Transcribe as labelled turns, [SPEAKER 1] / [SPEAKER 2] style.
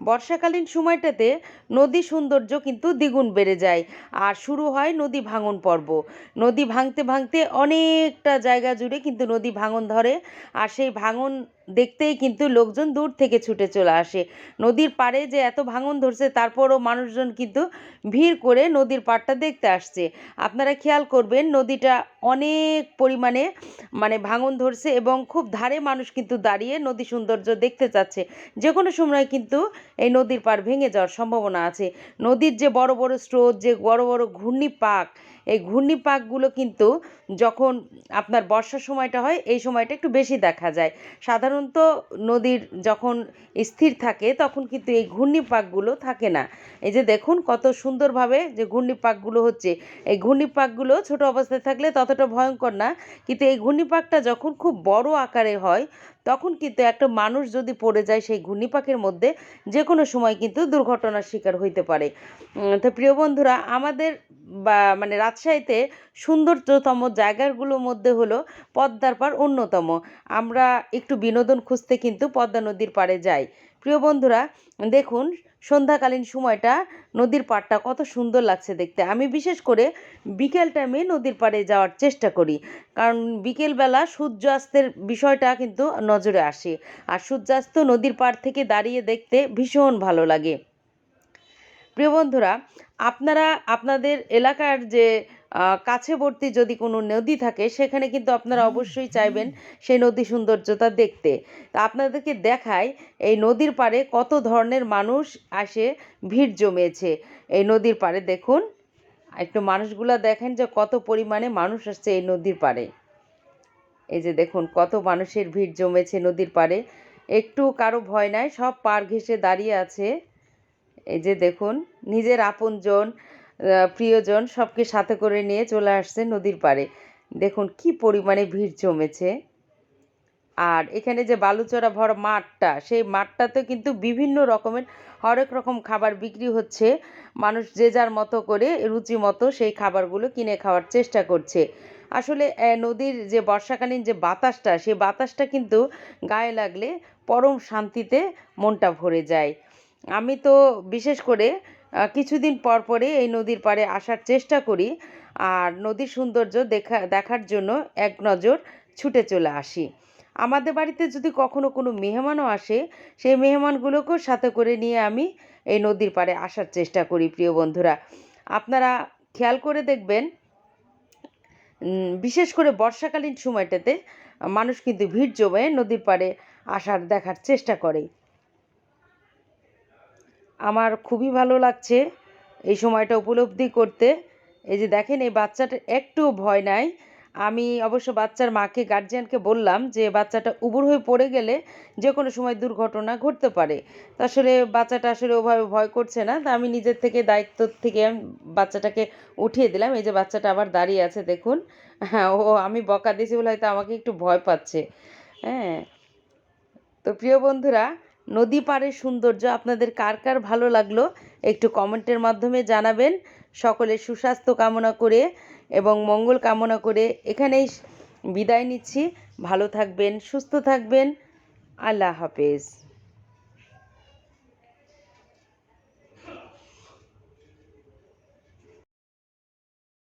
[SPEAKER 1] বর্ষাকালীন সময়টাতে নদী সৌন্দর্য কিন্তু দ্বিগুণ বেড়ে যায়। আর শুরু হয় নদী ভাঙন পর্ব। নদী ভাঙতে ভাঙতে অনেকটা জায়গা জুড়ে কিন্তু নদী ভাঙন ধরে। আর সেই ভাঙন দেখতেই কিন্তু লোকজন দূর থেকে ছুটে চলে আসে। নদীর পাড়ে যে এত ভাঙন ধরছে, তারপরও মানুষজন কিন্তু ভিড় করে নদীর পাড়টা দেখতে আসছে। আপনারা খেয়াল করবেন, নদীটা অনেক পরিমাণে মানে ভাঙন ধরছে এবং খুব ধারে মানুষ কিন্তু দাঁড়িয়ে নদী সৌন্দর্য দেখতে চাচ্ছে। যে কোনো সময় কিন্তু এই নদীর পাড় ভেঙে যাওয়ার সম্ভাবনা আছে। নদীর যে বড় বড় স্রোত, যে বড় বড় ঘূর্ণিপাক, এই ঘূর্ণিপাকগুলো কিন্তু যখন আপনার বর্ষার সময়টা হয়, এই সময়টা একটু বেশি দেখা যায়। সাধারণত নদীর যখন স্থির থাকে, তখন কিন্তু এই ঘূর্ণিপাকগুলো থাকে না। এই যে দেখুন কত সুন্দরভাবে যে ঘূর্ণিপাকগুলো হচ্ছে। এই ঘূর্ণিপাকগুলো ছোট অবস্থায় থাকলে ততটা ভয়ঙ্কর না, কিন্তু এই ঘূর্ণিপাকটা যখন খুব বড় আকারে হয়, তখন কিন্তু একটা মানুষ যদি পড়ে যায় সেই ঘূর্ণিপাকের মধ্যে যে কোনো সময় কিন্তু দুর্ঘটনার শিকার হইতে পারে। তো প্রিয় বন্ধুরা, আমাদের বা মানে রাজশাহীতে সৌন্দর্যতম জায়গাগুলোর মধ্যে হলো পদ্মার পাড় অন্যতম। আমরা একটু বিনোদন খুঁজতে কিন্তু পদ্মা নদীর পাড়ে যাই। প্রিয় বন্ধুরা, দেখুন সন্ধ্যাকালীন সময়টা নদীর পাড়টা কত সুন্দর লাগছে দেখতে। আমি বিশেষ করে বিকেল টাইমে নদীর পাড়ে যাওয়ার চেষ্টা করি। কারণ বিকেলবেলা সূর্যাস্তের বিষয়টা কিন্তু নজরে আসে। আর সূর্যাস্ত নদীর পাড় থেকে দাঁড়িয়ে দেখতে ভীষণ ভালো লাগে। প্রিয় বন্ধুরা আপনারা আপনাদের এলাকার যে কাছেবর্তী যদি কোনো নদী থাকে সেখানে কিন্তু আপনারা অবশ্যই চাইবেন সেই নদী সৌন্দর্যতা দেখতে। তা আপনাদেরকে দেখায় এই নদীর পাড়ে কত ধরনের মানুষ আসে ভিড় জমেছে। এই নদীর পাড়ে দেখুন একটু মানুষগুলা দেখেন যে কত পরিমাণে মানুষ আসছে এই নদীর পাড়ে। এই যে দেখুন কত মানুষের ভিড় জমেছে নদীর পাড়ে। একটু কারও ভয় নাই সব পার ঘেঁষে দাঁড়িয়ে আছে। এই যে দেখুন, নিজের আপনজন প্রিয়জন সবকে সাথে করে নিয়ে চলে আসছে নদীর পাড়ে। দেখুন কি পরিমাণে ভিড় জমেছে। আর এখানে যে বালুচরা ভরা মাঠটা, সেই মাঠটাতে কিন্তু বিভিন্ন রকমের হরেক রকম খাবার বিক্রি হচ্ছে। মানুষ যে যার মতো করে রুচি মতো সেই খাবারগুলো কিনে খাওয়ার চেষ্টা করছে। আসলে নদীর যে বর্ষাকালীন যে বাতাসটা, সেই বাতাসটা কিন্তু গায়ে লাগলে পরম শান্তিতে মনটা ভরে যায়। আমি তো বিশেষ করে কিছুদিন পর পরে এই নদীর পাড়ে আসার চেষ্টা করি। আর নদীর সৌন্দর্য দেখা, দেখার জন্য এক নজর ছুটে চলে আসি। আমাদের বাড়িতে যদি কখনো কোনো মেহমানও আসে, সেই মেহমানগুলোকেও সাথে করে নিয়ে আমি এই নদীর পাড়ে আসার চেষ্টা করি, প্রিয় বন্ধুরা। আপনারা খেয়াল করে দেখবেন বিশেষ করে বর্ষাকালীন সময়টাতে মানুষ কিন্তু ভিড় জমে নদীর পাড়ে আসার, দেখার চেষ্টা করে। আমার খুবই ভালো লাগছে এই সময়টা উপলব্ধি করতে। এই যে দেখেন, এই বাচ্চাটার একটু ভয় নাই। আমি অবশ্য বাচ্চার মাকে গার্জিয়ানকে বললাম যে, বাচ্চাটা উবুর হয়ে পড়ে গেলে যে কোনো সময় দুর্ঘটনা ঘটতে পারে। তা আসলে বাচ্চাটা আসলে ওভাবে ভয় করছে না। তা আমি নিজের থেকে, দায়িত্ব থেকে বাচ্চাটাকে উঠিয়ে দিলাম। এই যে বাচ্চাটা আবার দাঁড়িয়ে আছে, দেখুন। হ্যাঁ ও আমি বকা দিয়েছি বলে হয়তো আমাকে একটু ভয় পাচ্ছে। হ্যাঁ তো প্রিয় বন্ধুরা নদী পাড়ের সৌন্দর্য আপনাদের কার কার ভালো লাগল একটু কমেন্টের মাধ্যমে জানাবেন। সকলের সুস্বাস্থ্য কামনা করে এবং মঙ্গল কামনা করে এখানেই বিদায় নিচ্ছি। ভালো থাকবেন, সুস্থ থাকবেন। আল্লাহ হাফেজ।